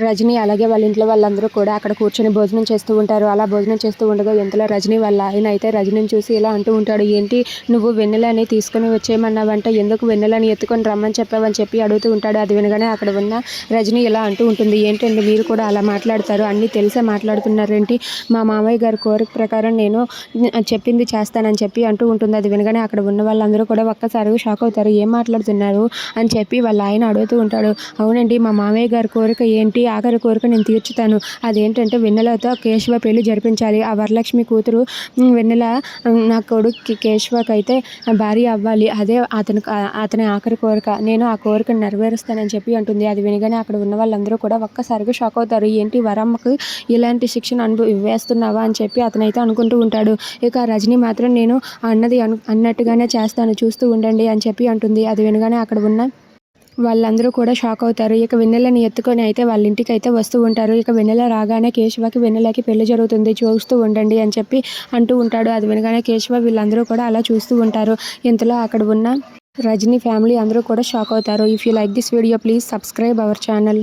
రజనీ అలాగే వాళ్ళ ఇంట్లో వాళ్ళందరూ కూడా అక్కడ కూర్చొని భోజనం చేస్తూ ఉంటారు. అలా భోజనం చేస్తూ ఉండగా ఇంతలో రజనీ వాళ్ళ ఆయన అయితే రజనీని చూసి ఇలా అంటూ ఉంటాడు ఏంటి నువ్వు వెన్నెలని తీసుకొని వచ్చేయమన్నావంట ఎందుకు వెన్నెలని ఎత్తుకొని రమ్మని చెప్పావని చెప్పి అడుగుతూ ఉంటాడు. అది వినగానే అక్కడ ఉన్న రజనీ ఇలా అంటూ ఉంటుంది ఏంటండి మీరు కూడా అలా మాట్లాడతారు? అన్నీ తెలిసే మాట్లాడుతున్నారేంటి? మా మామయ్య గారి కోరిక ప్రకారం నేను చెప్పింది చేస్తానని చెప్పి అంటూ ఉంటుంది. అది వినగానే అక్కడ ఉన్న వాళ్ళందరూ కూడా ఒక్కసారిగా షాక్ అవుతారు. ఏం మాట్లాడుతున్నారు? అని చెప్పి వాళ్ళ ఆయన అడుగుతూ ఉంటాడు అవునండి మా మామయ్య గారి కోరిక ఏంటి? ఆఖరి కోరిక నేను తీర్చుతాను. అదేంటంటే వెన్నెలతో కేశవ పెళ్ళి జరిపించాలి. ఆ వరలక్ష్మి కూతురు వెన్నెల నా కొడుకు కేశవకి అయితే భార్య అవ్వాలి. అదే అతను అతని ఆఖరి కోరిక. నేను ఆ కోరికను నెరవేరుస్తానని చెప్పి అంటుంది. అది వినగానే అక్కడ ఉన్న వాళ్ళందరూ కూడా ఒక్కసారిగా షాక్ అవుతారు. ఏంటి వరమ్మకు ఇలాంటి శిక్షణ అనుభవి వేస్తున్నావా? అని చెప్పి అతనైతే అనుకుంటూ ఉంటాడు. ఇక రజనీ మాత్రం నేను అన్నది అన్నట్టుగానే చేస్తాను. చూస్తూ ఉండండి అని చెప్పి అంటుంది. అది వినగానే అక్కడ ఉన్న వాళ్ళందరూ కూడా షాక్ అవుతారు. ఇక వెన్నెలని ఎత్తుకొని అయితే వాళ్ళ ఇంటికి అయితే వస్తూ ఉంటారు. ఇక వెన్నెల రాగానే కేశవకి వెన్నెలకి పెళ్ళి జరుగుతుంది. చూస్తూ ఉండండి అని చెప్పి అంటూ ఉంటాడు. అది వినగానే కేశవ వీళ్ళందరూ కూడా అలా చూస్తూ ఉంటారు. ఇంతలో అక్కడ ఉన్న రజనీ ఫ్యామిలీ అందరూ కూడా షాక్ అవుతారు. If you like this video please subscribe our channel